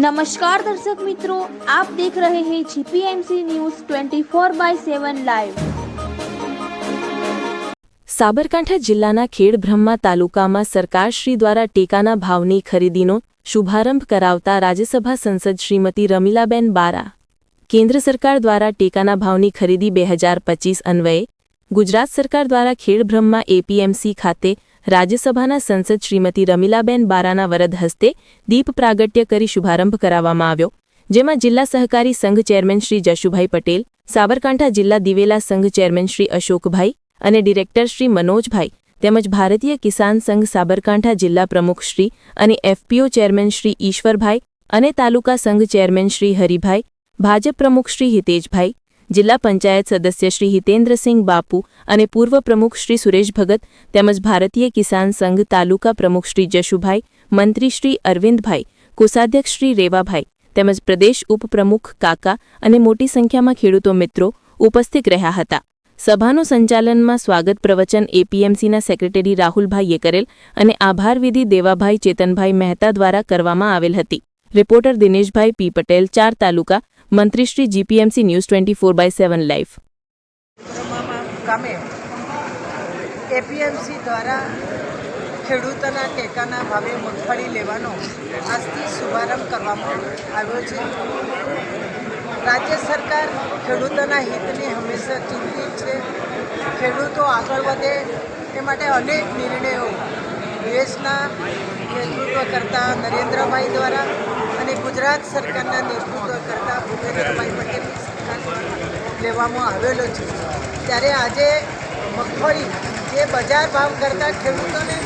નમસ્કાર દર્શક મિત્રો આપ દેખ રહે હૈ GPMC news 24 by 7 live Sabarkantha જિલ્લાના ખેડબ્રહ્મા તાલુકામાં સરકારશ્રી દ્વારા ટેકાના ભાવની ખરીદીનો શુભારંભ કરાવતા રાજ્યસભા સંસદ શ્રીમતી રમીલાબેન બારા. કેન્દ્ર સરકાર દ્વારા ટેકાના ભાવની ખરીદી બે હજાર પચીસ અન્વયે ગુજરાત સરકાર દ્વારા ખેડબ્રહ્મા એપીએમસી ખાતે રાજ્યસભાના સંસદ શ્રીમતી રમીલાબેન બારાના વરદ હસ્તે દીપ પ્રાગટ્ય કરી શુભારંભ કરાવવામાં આવ્યો, જેમાં જિલ્લા સહકારી સંઘ ચેરમેન શ્રી જશુભાઈ પટેલ, સાબરકાંઠા જિલ્લા દિવેલા સંઘ ચેરમેન શ્રી અશોકભાઈ અને ડિરેક્ટર શ્રી મનોજભાઈ તેમજ ભારતીય કિસાન સંઘ સાબરકાંઠા જિલ્લા પ્રમુખ શ્રી અને એફપીઓ ચેરમેન શ્રી ઈશ્વરભાઈ અને તાલુકા સંઘ ચેરમેન શ્રી હરિભાઈ, ભાજપ પ્રમુખ શ્રી હિતેશભાઈ જિલ્લા પંચાયત સદસ્ય શ્રી હિતેન્દ્રસિંહ બાપુ અને પૂર્વ પ્રમુખ શ્રી સુરેશ ભગત તેમજ ભારતીય કિસાન સંઘ તાલુકા પ્રમુખ શ્રી જશુભાઈ, મંત્રી શ્રી અરવિંદભાઈ, કોષાધ્યક્ષ શ્રી રેવાભાઈ તેમજ પ્રદેશ ઉપપ્રમુખ કાકા અને મોટી સંખ્યામાં ખેડૂતો મિત્રો ઉપસ્થિત રહ્યા હતા. સભાનું સંચાલનમાં સ્વાગત પ્રવચન એપીએમસીના સેક્રેટરી રાહુલભાઈએ કરેલ અને આભારવિધિ દેવાભાઈ ચેતનભાઈ મહેતા દ્વારા કરવામાં આવેલ હતી. રિપોર્ટર દિનેશભાઈ પી પટેલ, ચાર તાલુકા મંત્રીશ્રી GPMC news twenty four by seven live. APMC દ્વારા ખેડૂતોના ટેકાના ભાવે મગફળી લેવાનો આજથી શુભારંભ કરવામાં આવ્યો છે. રાજ્ય સરકાર ખેડૂતોના હિતની હંમેશા ચિંતિત છે. ખેડૂતો આગળ વધે એ માટે અનેક નિર્ણયો દેશના નેતૃત્વ કરતા નરેન્દ્રભાઈ દ્વારા ગુજરાત સરકારના નેતૃત્વ કરતા ભૂપેન્દ્રભાઈ પટેલની સરકાર લેવામાં આવેલો છે. ત્યારે આજે મગફળી જે બજાર ભાવ કરતાં ખેડૂતોને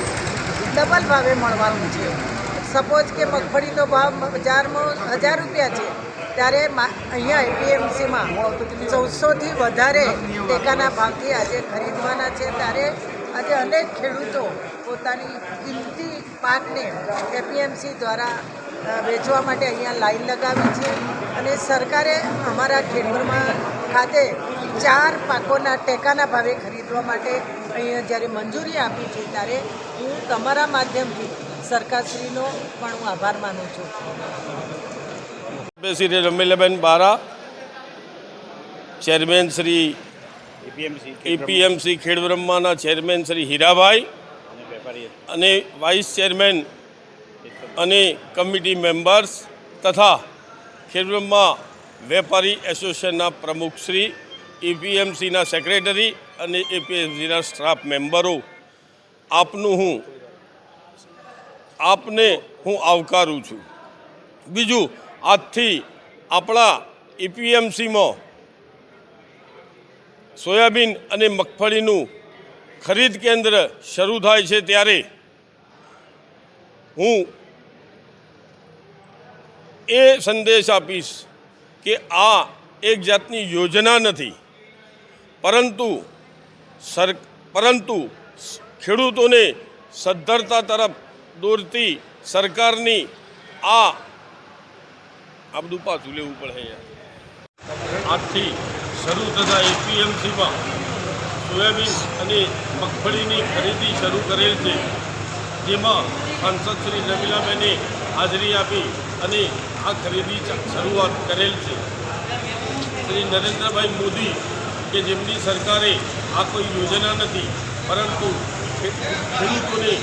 ડબલ ભાવે મળવાનું છે. સપોઝ કે મગફળીનો ભાવ બજારમાં હજાર રૂપિયા છે, ત્યારે અહીંયા એપીએમસીમાં ચૌદસોથી વધારે ટેકાના ભાવથી આજે ખરીદવાના છે. ત્યારે આજે અનેક ખેડૂતો પોતાની કિંમતી પાકને એપીએમસી દ્વારા વેચવા માટે અહીંયા લાઈન લગાવી છે. અને સરકારે અમારા ખેડૂતમાં ખાતે ચાર પાકોના ટેકાના ભાવે ખરીદવા માટે અહીંયા જ્યારે મંજૂરી આપી છે ત્યારે હું તમારા માધ્યમથી સરકારશ્રીનો પણ હું આભાર માનું છું. શ્રી રમીલાબેન બારા ચેરમેન શ્રી એપીએમસી ખેડબ્રહ્માના ચેરમેન શ્રી હીરાભાઈ અને વાઇસ ચેરમેન અને કમિટી મેમ્બર્સ તથા ખેડબ્રહ્મા વેપારી એસોસિએશનના પ્રમુખશ્રી એપીએમસીના સેક્રેટરી અને એપીએમસીના સ્ટાફ મેમ્બરો આપનું હું, આપને હું આવકારું છું. બીજું, આજથી આપણા ઈપીએમસીમાં સોયાબીન અને મગફળીનું ખરીદ કેન્દ્ર શરૂ થાય છે ત્યારે હું એ સંદેશ આપીશ કે આ એક જાતની યોજના નથી, પરંતુ સર, પરંતુ ખેડૂતોને સદ્ધરતા તરફ દોરતી સરકારની આ આ બધું પાછું લેવું પડે આજથી શરૂ થતા એપીએમસીમાં સોયાબીન અને મગફળીની ખરીદી શરૂ કરેલ છે, જેમાં સાંસદ શ્રી નમીલાબેને હાજરી આપી અને આ ખરીદી શરૂઆત કરેલ છે. શ્રી નરેન્દ્રભાઈ મોદી કે જેમની સરકારે આ કોઈ યોજના નથી, પરંતુ ખેડૂતોને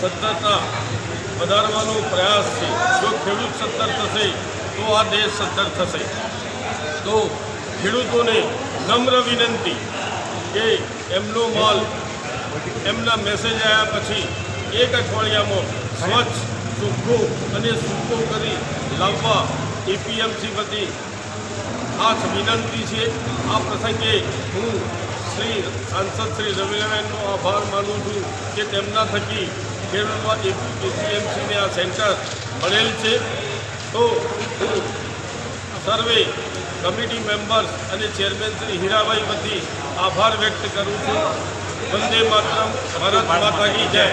સત્તરતા વધારવાનો પ્રયાસ છે. જો ખેડૂત સત્તર થશે, તો આ દેશ સત્તર થશે. તો ખેડૂતોને નમ્ર વિનંતી કે એમનો માલ. એમના મેસેજ આવ્યા પછી એક અઠવાડિયામાં સ્વચ્છ ચોખ્ખો અને સૂકો કરી લાવવા એપીએમસી વતી ખાસ વિનંતી છે. આ પ્રસંગે હું શ્રી સાંસદ શ્રી રવિનારાયણનો આભાર માનું છું કે તેમના થકી ખેડૂતમાં એપીએમસીને આ સેન્ટર મળેલ છે. તો હું સર્વે કમિટી મેમ્બર્સ અને ચેરમેન શ્રી હીરાભાઈ વતી આભાર વ્યક્ત કરું છું. વંદે માતરમ. ભારત માતા કી જય.